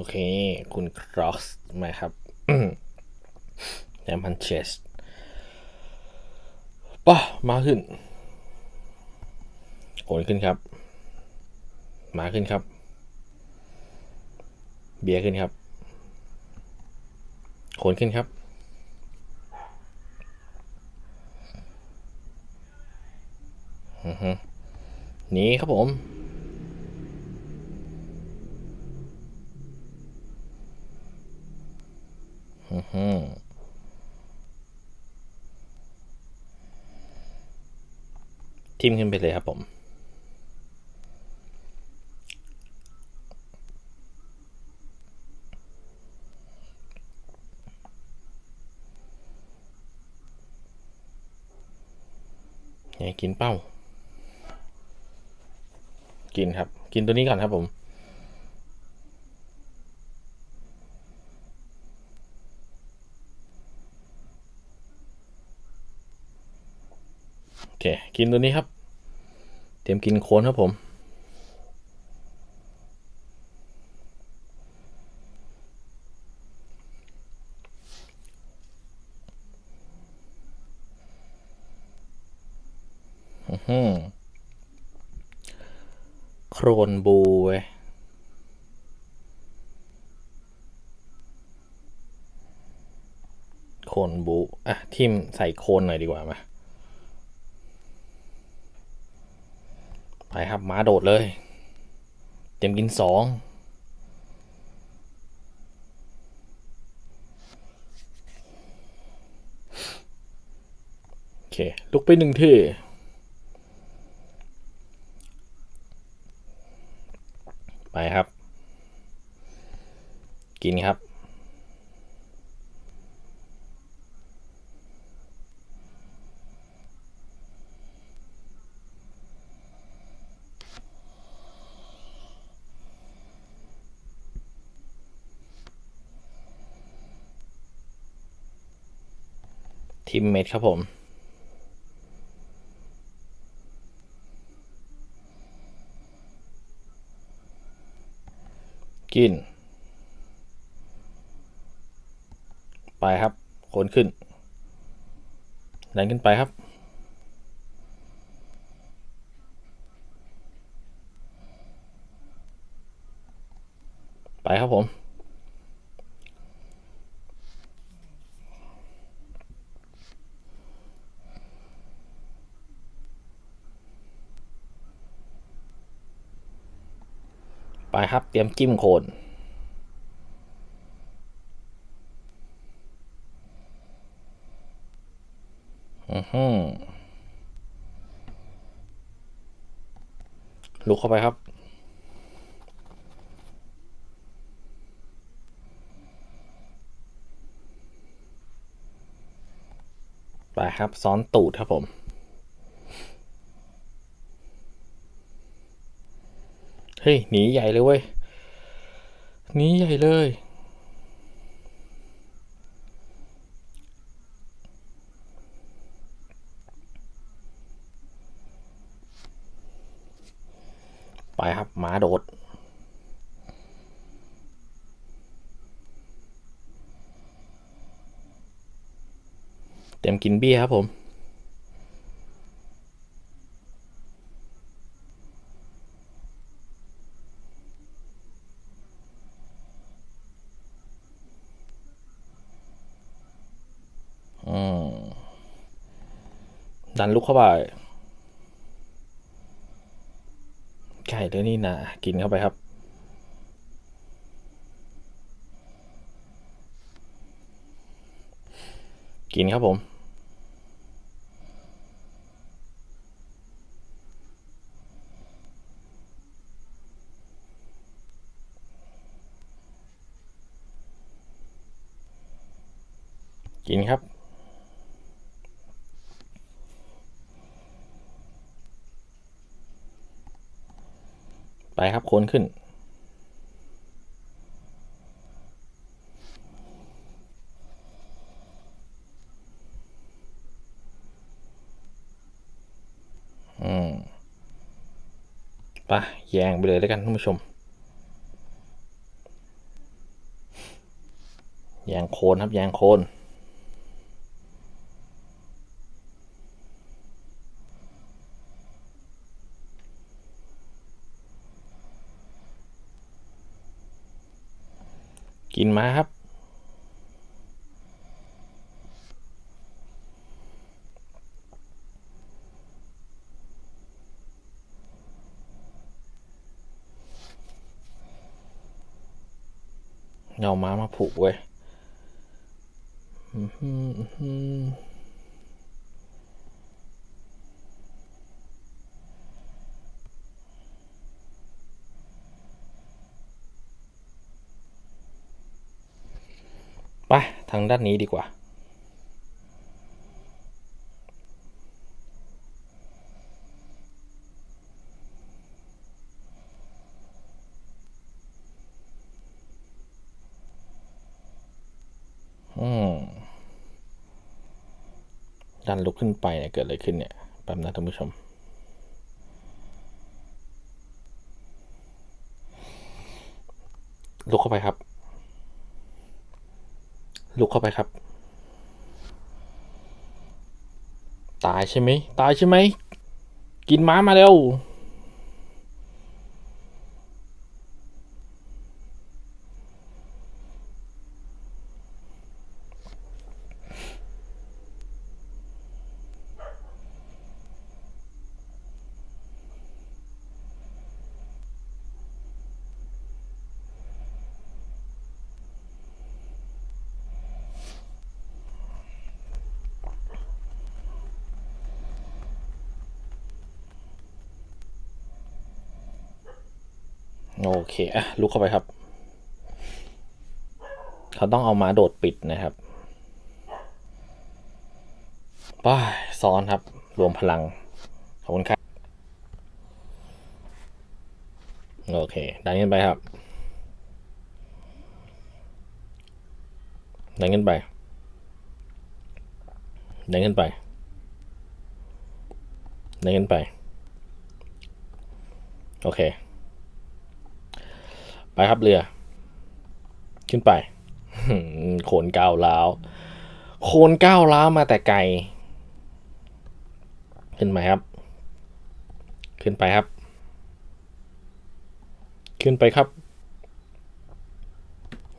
โอเค คุณครอสมาครับแอมพันเชสป่ะมาขึ้นโอนขึ้นครับ มาขึ้นครับ เบียร์ขึ้นครับโคนขึ้นครับอือฮึหนี่ครับผม ทิมขึ้นไปเลยครับผมไงกินเป้า กินครับ กินตัวนี้ก่อนครับผม โอเค กินตัวนี้ครับ เตรียมกินโคนครับผมอื้อหือโครนบูเว้ยโคนบู อะ ทิมใส่โคนหน่อยดีกว่ามา ไป ครับม้าโดดเลย เต็มกินสองโอเค ลุกไปหนึ่งที่ไปครับ กินครับ ทีมเมทครับผม กิน ไปครับโคนขึ้นดันขึ้นไปครับไปครับผม ครับ เตรียมจิ้มโคนอือฮึลุกเข้าไปครับ ไปครับ ซ้อนตูดครับผม ฮ้ยหนีใหญ่เลยเว้ยหนีใหญ่เลย ไปครับหมาโดดเต็มกินเบี้ยครับผม อืม ดันลุกเข้าไปไก่ตัวนี้นะกินเข้าไปครับ กินครับผมกินครับ ไปครับ โคนขึ้น อืมไปแยงไปเลยแล้วกันท่านผู้ชม แยงโคนครับ แยงโคน กินมาครับ เอาม้ามาผูกเว้ยอื้อหืออื้อหือไป ทางด้านนี้ดีกว่าอืมดันลุกขึ้นไปเนี่ยเกิดอะไรขึ้นเนี่ยแป๊บนะท่านผู้ชมลุกเข้าไปครับ ลุกเข้าไปครับ ตายใช่ไหมตายใช่ไหม กินม้ามาเร็ว โอเคอะลุกเข้าไปครับ เขาต้องเอามาโดดปิดนะครับป้ายซ้อนครับ รวมพลัง ขอบคุณครับ โอเค ดันขึ้นไปครับ ดันขึ้นไป ดันขึ้นไป ดันขึ้นไป โอเค ไปครับเรือ ขึ้นไปโขนก้าวล้าวโขนก้าวล้าวมาแต่ไกลขึ้นไปครับ ขึ้นไปครับ ขึ้นไปครับ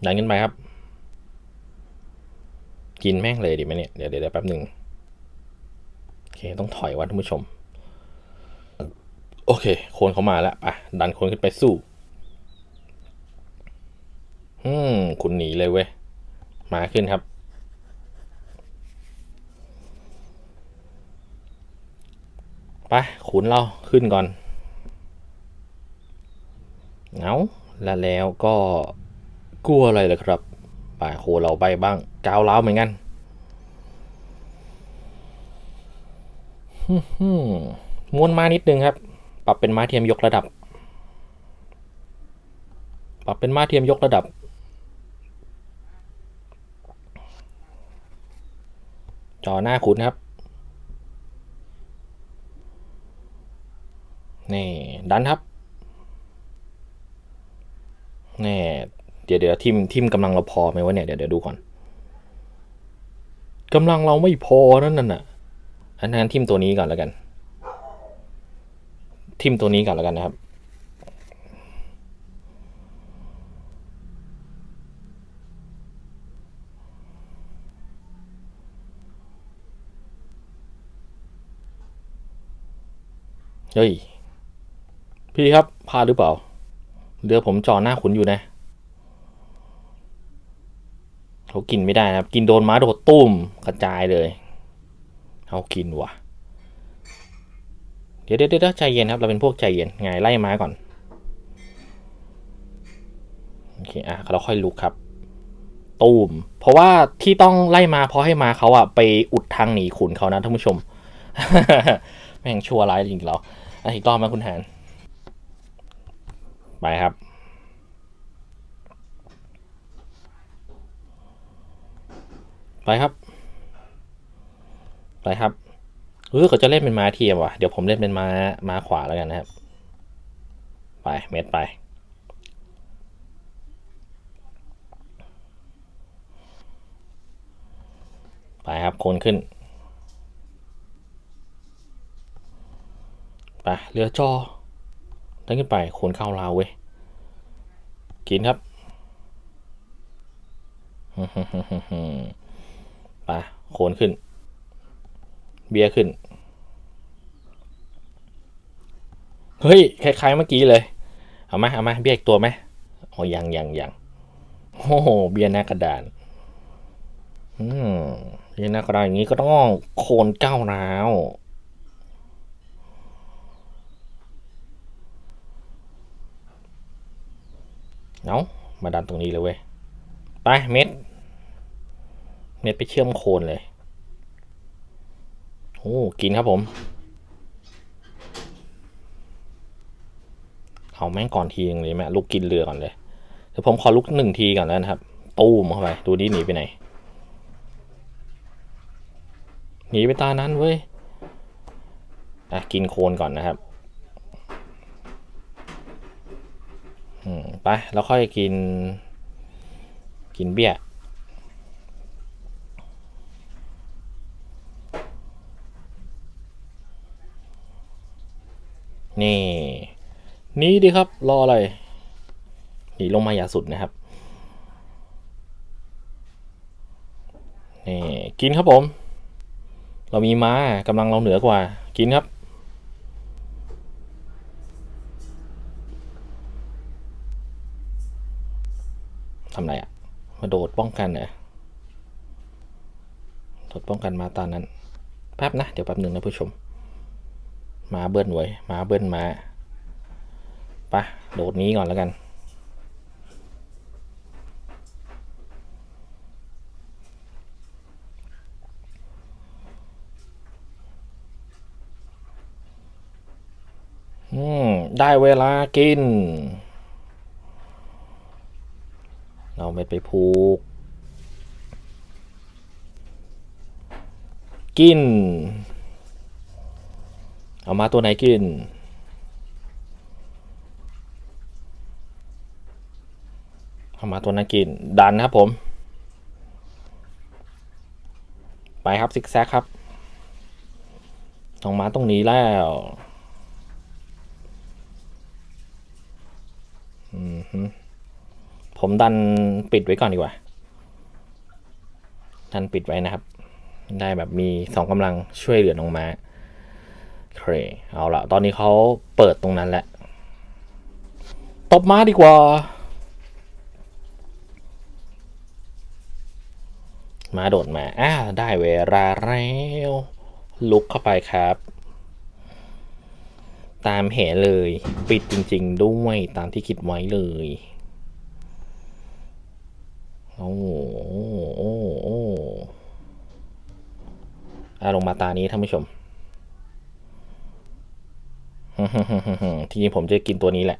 ดันขึ้นไปครับ กินแม่งเลยดีไหมเนี่ย เดี๋ยวเดี๋ยวแป๊บหนึ่งโอเค ต้องถอยวัท่านผู้ชม โอเค โคนเขามาแล้วไปดันโคนขึ้นไปสู้ อืมคุณหนีเลยเว้ย มาขึ้นครับ ไปขุนเราขึ้นก่อน เอาแล้วแล้วก็กลัวอะไรล่ะครับป่าโคเราไปบ้างก้าวร้าวเหมือนกันฮึ่มม้วนมานิดนึงครับ ปรับเป็นม้าเทียมยกระดับ ปรับเป็นม้าเทียมยกระดับ จอหน้าขุนครับ นี่ ดันครับแน่เดี๋ยวเดี๋ยวทีมทีมกำลังเราพอไหมวะเนี่ยเดี๋ยวเดี๋ยวดูก่อนกำลังเราไม่พอนั่นน่ะอันนั้นทีมตัวนี้ก่อนแล้วกันทีมตัวนี้ก่อนแล้วกันนะครับ เฮ้ย พี่ครับพลาดหรือเปล่า เรือผมจอหน้าขุนอยู่นะเขากินไม่ได้นะครับ กินโดนม้าโดดตุ้มกระจายเลยเขากินว่ะเดี๋ยวเดี๋ยวเดี๋ยวใจเย็นครับ เราเป็นพวกใจเย็นไงไล่ม้าก่อน โอเค อะเราค่อยลุกครับ ตูม เพราะว่าที่ต้องไล่มาเพราะให้มาเขาอะไปอุดทางหนีขุนเขานะท่านผู้ชม แม่งชั่วร้ายจริงๆเรา อะอีกรอบมาคุณหานไปครับ ไปครับ ไปครับเออเขาจะเล่นเป็นม้าเทียมว่ะ เดี๋ยวผมเล่นเป็นม้าม้าขวาแล้วกันนะครับ ไปเม็ดไป ไปครับโคนขึ้น ไปเรือจอตั้งขึ้นไปโคนเข้าลาวเว้ย กินครับไปโคนขึ้น เบียร์ขึ้น เฮ้ย คล้ายๆเมื่อกี้เลย เอาไหมเอาไหมเบียร์อีกตัวไหมอ๋อยังยังยังโอ้โห เบียร์หน้ากระดาน อืมเบียร์หน้ากระดานอย่างนี้ก็ต้องโคนเก้าร้าว เอามาดันตรงนี้เลยเว้ย ไปเม็ด เม็ดไปเชื่อมโคนเลย โอ้กินครับผม เอาแม่งก่อนทีนึงเลยแม่ลุกกินเรือก่อนเลยเดี๋ยวผมขอลุกหนึ่งทีก่อนแล้วนะครับตู้มเข้าไป ดูดิหนีไปไหน หนีไปตานั้นเว้ยอะกินโคนก่อนนะครับ อืม ไปแล้วค่อยกิน กินเบี้ยนี่ นี่ดีครับ รออะไร หนีลงมาอย่าสุดนะครับ นี่ กินครับผม เรามีม้ากำลังเราเหนือกว่า กินครับำไรอะมาโดดป้องกันเหรอโดดป้องกันมาตอนนั้นแป๊บนะ เดี๋ยวแป๊บหนึ่งนะผู้ชม มาเบิ้ลไว้มาเบิ้ลมาไปะโดดนี้ก่อนแล้วกันอืมได้เวลากิน เราไม่ไปผูก กิน เอามาตัวไหนกิน เอามาตัวนั้นกิน ดันครับผม ไปครับซิกแซกครับต้องมาตรงนี้แล้วอืม ผมดันปิดไว้ก่อนดีกว่า ดันปิดไว้นะครับ ได้แบบมีสองกำลังช่วยเหลือน้องม้าเคเอาละตอนนี้เขาเปิดตรงนั้นแหละ ตบม้าดีกว่ามาโดดมาอ่าได้เวลาแล้ว ลุกเข้าไปครับ ตามเหเลย ปิดจริง ๆ ด้วย ตามที่คิดไว้เลย โอ้โหโอ้โหโอ้โหอะลงมาตานี้ท่านผู้ชมทีนี้ผมจะกินตัวนี้แหละ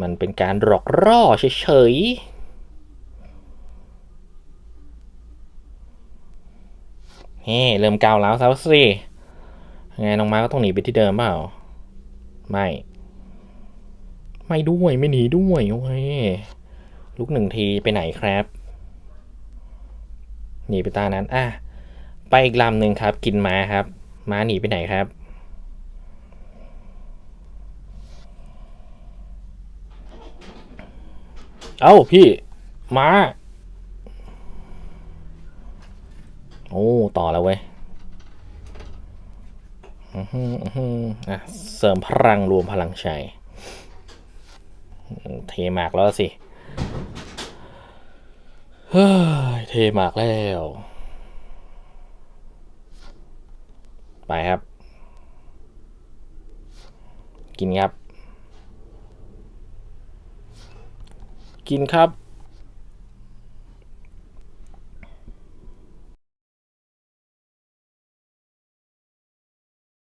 มันเป็นการหลอกล่อเฉยๆเฮ้เริ่มกาวแล้วแล้วสิไงน้องม้าก็ต้องหนีไปที่เดิมเปล่า ไม่ ไม่ด้วยไม่หนีด้วยโอ้ย ลุกหนึ่งทีไปไหนครับหนีไปตานั้นอะไปอีกลำหนึ่งครับ กินม้าครับ ม้าหนีไปไหนครับ เอ้าพี่ ม้า โอ้ ต่อแล้วเว้ยอือฮึอะเสริมพลังรวมพลังชัย เทมากแล้วสิ เฮ้ยเทมากแล้ว ไปครับ กินครับ กินครับ